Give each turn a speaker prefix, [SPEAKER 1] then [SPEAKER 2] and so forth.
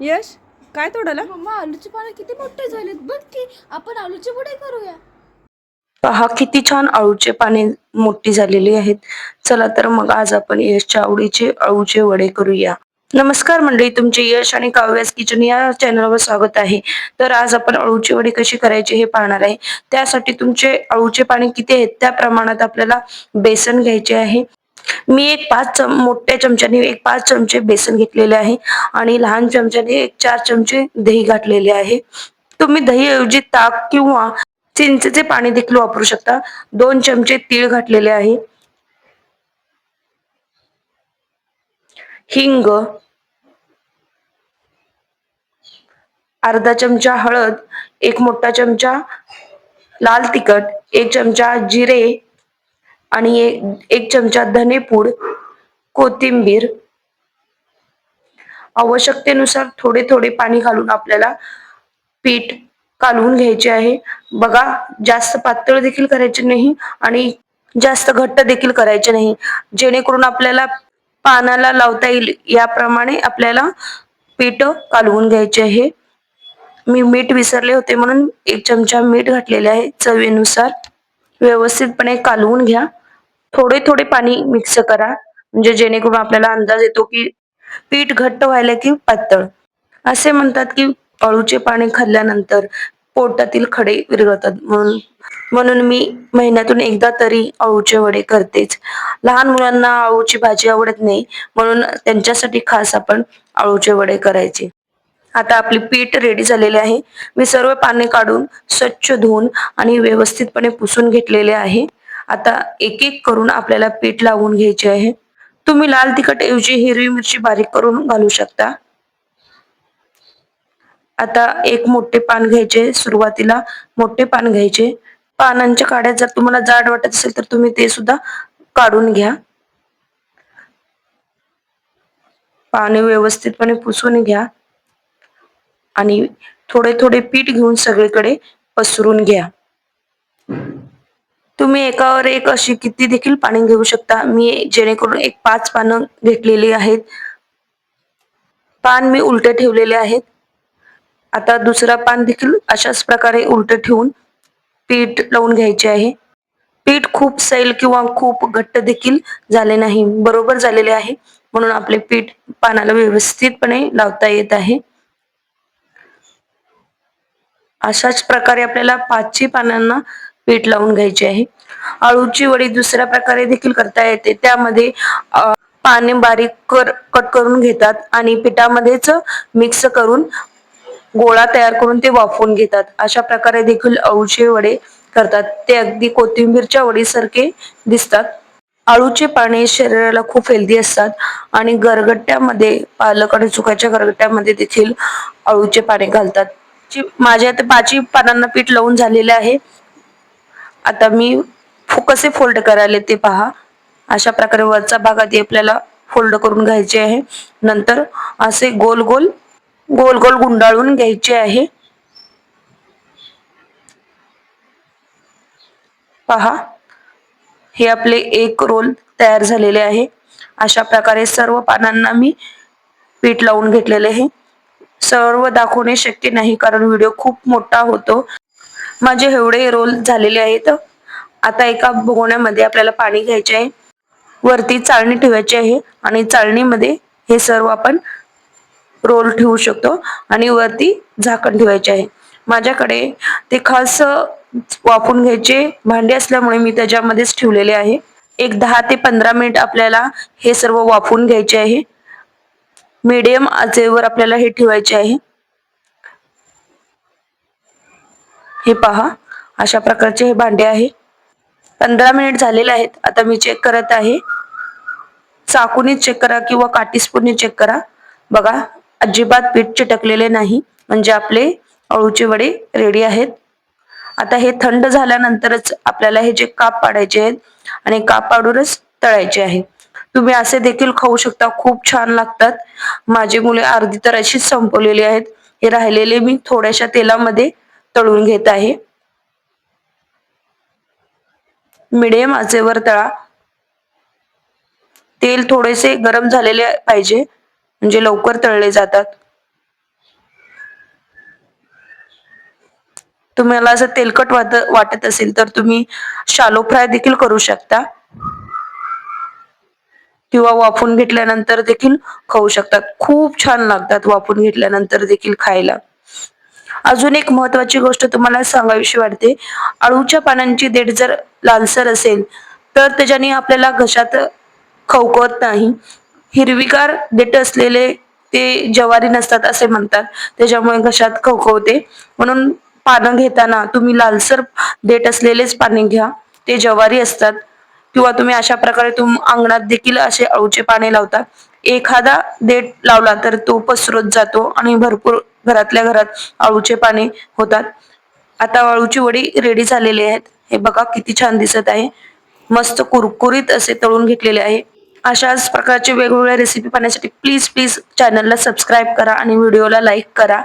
[SPEAKER 1] यश काय तोडाला
[SPEAKER 2] मम्मा आलूची पानं किती मोठे झालेत. बघ की आपण आलूचे पुढे करूया.
[SPEAKER 3] पहा किती छान अळूचे पाने मोठी झालेली आहेत. चला तर मग आज आपण यशच्या आवडीचे अळूचे वडे करूया. नमस्कार मंडळी तुमचे यश आणि काव्यास किचन या चॅनलवर स्वागत आहे. तर आज आपण अळूची वडी कशी करायची हे पाहणार आहे. त्यासाठी तुमचे अळूचे पाने किती आहेत त्या प्रमाणात आपल्याला बेसन घ्यायचे आहे. मी एक पाच चम मोठ्या चमच्याने एक पाच चमचे बेसन घेतलेले आहे आणि लहान चमच्याने एक चार चमचे दही घातलेले आहे. तुम्ही दही ऐवजी ताक किंवा चिंचेचे पाणी देखील वापरू शकता. दोन चमचे तीळ घातलेले आहे. हिंग अर्धा चमचा हळद एक मोठा चमचा लाल तिखट एक चमचा जिरे आणि एक एक चमचा धनेपूड कोथिंबीर आवश्यकतेनुसार थोडे थोडे पाणी घालून आपल्याला पीठ कालवून घ्यायचे आहे. बघा जास्त पातळ देखील करायचे नाही आणि जास्त घट्ट देखील करायचे नाही. जेणेकरून आपल्याला पानाला लावता येईल याप्रमाणे आपल्याला पीठ कालवून घ्यायचे आहे. मी मीठ विसरले होते म्हणून एक चमचा मीठ घातलेले आहे. चवीनुसार व्यवस्थितपणे कालवून घ्या. थोडे थोडे पाणी मिक्स करा. म्हणजे जेणेकरून आपल्याला अंदाज येतो की पीठ घट्ट व्हायला की पातळ. असे म्हणतात की अळूचे पाणी खाल्ल्यानंतर पोटातील खडे विरघळतात. म्हणून म्हणून मी महिन्यातून एकदा तरी अळूचे वडे करतेच. लहान मुलांना अळूची भाजी आवडत नाही. म्हणून त्यांच्यासाठी खास आपण अळूचे वडे करायचे. आता आपली पीठ रेडी झालेले आहे. मी सर्व पाने काढून स्वच्छ धुवून आणि व्यवस्थितपणे पुसून घेतलेले आहे. आता एक एक करून आपल्याला पीठ लावून घ्यायचे आहे. तुम्ही लाल तिखट ऐवजी हिरवी मिरची बारीक करून घालू शकता. आता एक मोठे पान घ्यायचे सुरुवातीला मोठे पान घ्यायचे. पानांच्या काड्या जर तुम्हाला जाड वाटत असेल तर तुम्ही ते सुद्धा काढून घ्या. पाने व्यवस्थितपणे पुसून घ्या. आणि थोडे थोडे पीठ घेऊन सगळीकडे पसरून घ्या. तुम्ही एकावर एक अशी किती देखील पाने घेऊ शकता. मी जेणेकरून एक पाच पानं घेतलेली आहेत. पान मी उलटे ठेवलेले आहेत. आता दुसरा पान देखील अशाच प्रकारे उलट ठेवून पीठ लावून घ्यायचे आहे. पीठ खूप सैल किंवा खूप घट्ट देखील झाले नाही. बरोबर झालेले आहे. म्हणून आपले पीठ पानाला व्यवस्थितपणे लावता येत आहे. अशाच प्रकारे आपल्याला पाचशे पानांना पीठ लावून घ्यायचे आहे. अळूची वडी दुसऱ्या प्रकारे देखील करता येते. त्यामध्ये पाने बारीक कर कट करून घेतात आणि पिठामध्येच मिक्स करून गोळा तयार करून ते वाफवून घेतात. अशा प्रकारे देखील अळूचे वडे करतात. ते अगदी कोथिंबीरच्या वडीसारखे दिसतात. आळूचे पाने शरीराला खूप हेल्दी असतात आणि गरगट्ट्यामध्ये पालक आणि चुकाच्या गरगट्ट्यामध्ये देखील अळूचे पाने घालतात. माझ्या ते पाचही पानांना पीठ लावून झालेले आहे. आता मी कसे फोल्ड करायला ते पहा. अशा प्रकारे वरचा भाग आधी आपल्याला फोल्ड करून घ्यायचे आहे. नंतर असे गोल गोल गोल गोल गुंडाळून घ्यायचे आहे. पहा. हे आपले एक रोल तयार झालेले आहे. अशा प्रकारे सर्व पानांना मी पीठ लावून घेतलेले आहे. सर्व दाखवणे शक्य नाही कारण व्हिडिओ खूप मोठा होतो. माझे एवढे रोल झालेले आहेत. आता एका भगोण्यामध्ये आपल्याला पाणी घ्यायचे आहे. वरती चाळणी ठेवायची आहे आणि चाळणीमध्ये हे सर्व आपण रोल ठेवू शकतो आणि वरती झाकण ठेवायचे आहे. माझ्याकडे ते खास वाफून घ्यायचे भांडे असल्यामुळे मी त्याच्यामध्येच ठेवलेले आहे. एक दहा ते पंधरा मिनिट आपल्याला हे सर्व वाफवून घ्यायचे आहे. मीडियम आचेवर आपल्याला हे ठेवायचे आहे. हे पहा अशा प्रकारचे हे भांडे आहे. पंधरा मिनिट झालेले आहेत आता मी चेक करत आहे. चाकूनी चेक करा किंवा काटीस्पूनने चेक करा. बघा अजिबात पीठ चिटकलेले नाही म्हणजे आपले अळूचे वडे रेडी आहेत. आता हे थंड झाल्यानंतरच आपल्याला हे जे काप पाडायचे आहेत आणि काप पाडूनच तळायचे आहे. तुम्ही असे देखील खाऊ शकता खूप छान लागतात. माझी मुले अर्धी तर अशीच संपवलेली आहेत. हे राहिलेले मी थोड्याशा तेलामध्ये तळून घेत आहे. मिडियम आचेवर तळा. तेल थोडेसे गरम झालेले पाहिजे म्हणजे लवकर तळले जातात. तुम्हाला असं तेलकट वाट वाटत असेल तर तुम्ही शालो फ्राय देखील करू शकता. किंवा वाफून घेतल्यानंतर देखील खाऊ शकतात खूप छान लागतात वाफून घेतल्यानंतर देखील खायला. अजून एक महत्वाची गोष्ट तुम्हाला सांगावीशी वाटते. अळूच्या पानांची देठ जर लालसर असेल तर त्याच्याने आपल्याला घशात खवकवत नाही. हिरवीगार देठ असलेले ते जवारी नसतात असे म्हणतात. त्याच्यामुळे घशात खवखवते. म्हणून पानं घेताना तुम्ही लालसर देठ असलेलेच पाने घ्या. ते जवारी असतात. किंवा तुम्ही अशा प्रकारे तुम अंगणात देखील असे अळूचे पाने लावता. एखादा देठ लावला तर तो पसरत जातो आणि भरपूर घरातल्या घरात आळूचे पाने होतात. आता अळूची वडी रेडी झालेली आहेत. हे बघा किती छान दिसत आहे. मस्त कुरकुरीत असे तळून घेतलेले आहे. अशाच प्रकारचे वेगवेगळ्या रेसिपी पाहण्यासाठी प्लीज प्लीज चॅनलला सबस्क्राईब करा आणि व्हिडिओला लाईक करा.